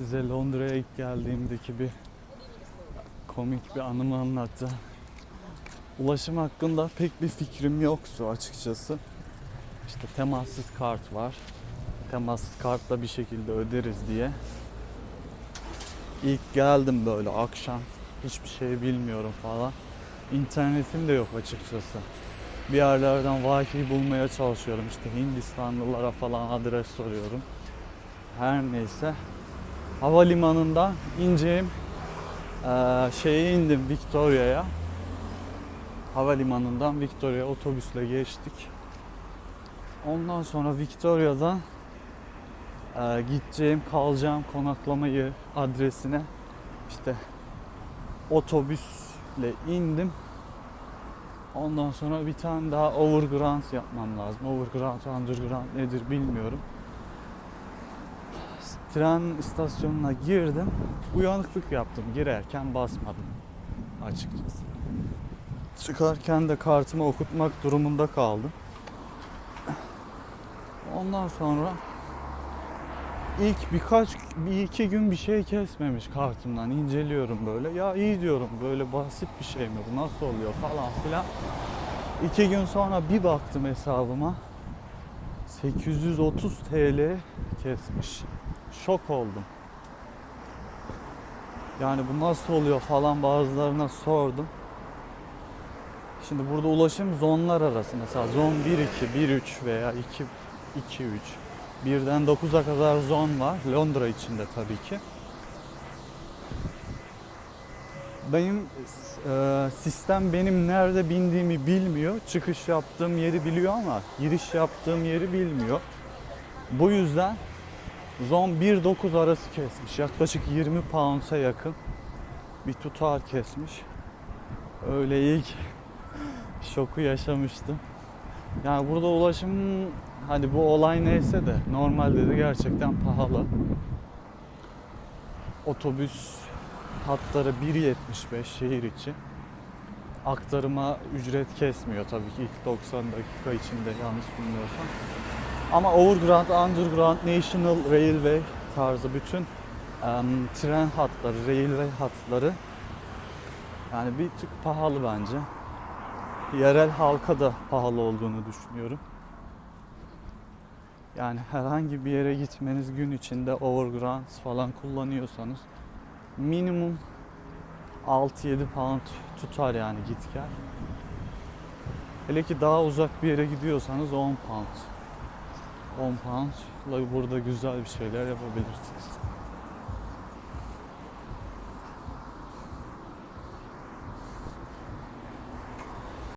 Size Londra'ya ilk geldiğimdeki bir komik bir anımı anlatacağım. Ulaşım hakkında pek bir fikrim yoktu açıkçası. İşte temassız kart var. Temassız kartla bir şekilde öderiz diye. İlk geldim böyle akşam. Hiçbir şey bilmiyorum falan. İnternetim de yok açıkçası. Bir yerlerden Wi-Fi bulmaya çalışıyorum. İşte Hindistanlılara falan adres soruyorum. Her neyse. Havalimanından ineceğim eee şeye indim Victoria'ya. Havalimanından Victoria otobüsle geçtik. Ondan sonra Victoria'dan eee, gideceğim, kalacağım konaklamayı adresine işte otobüsle indim. Ondan sonra bir tane daha overground yapmam lazım. Overground, underground nedir bilmiyorum. Tren istasyonuna girdim. Uyanıklık yaptım. Girerken basmadım açıkçası. Çıkarken de kartımı okutmak durumunda kaldım. Ondan sonra ilk birkaç bir iki gün bir şey kesmemiş kartımdan inceliyorum böyle. Ya iyi diyorum böyle basit bir şey mi bu nasıl oluyor falan filan. İki gün sonra bir baktım hesabıma 830 TL kesmiş. Şok oldum. Yani bu nasıl oluyor falan bazılarına sordum. Şimdi burada ulaşım zonlar arası mesela zon 1 2 1 3 veya 2 2 3 birden 9'a kadar zon var Londra içinde tabii ki. Benim e, sistem benim nerede bindiğimi bilmiyor. Çıkış yaptığım yeri biliyor ama giriş yaptığım yeri bilmiyor. Bu yüzden zon 1-9 arası kesmiş. Yaklaşık 20 pound'a yakın bir tutar kesmiş. Öyle ilk şoku yaşamıştım. Yani burada ulaşım hani bu olay neyse de normalde de gerçekten pahalı. Otobüs hatları 1.75 şehir içi. Aktarıma ücret kesmiyor tabii ki ilk 90 dakika içinde yanlış bilmiyorsam. Ama Overground, Underground, National Railway tarzı bütün em, tren hatları, railway hatları yani bir tık pahalı bence. Yerel halka da pahalı olduğunu düşünüyorum. Yani herhangi bir yere gitmeniz gün içinde overground falan kullanıyorsanız minimum 6-7 pound tutar yani git gel. Hele ki daha uzak bir yere gidiyorsanız 10 pound. 10 poundla burada güzel bir şeyler yapabilirsiniz.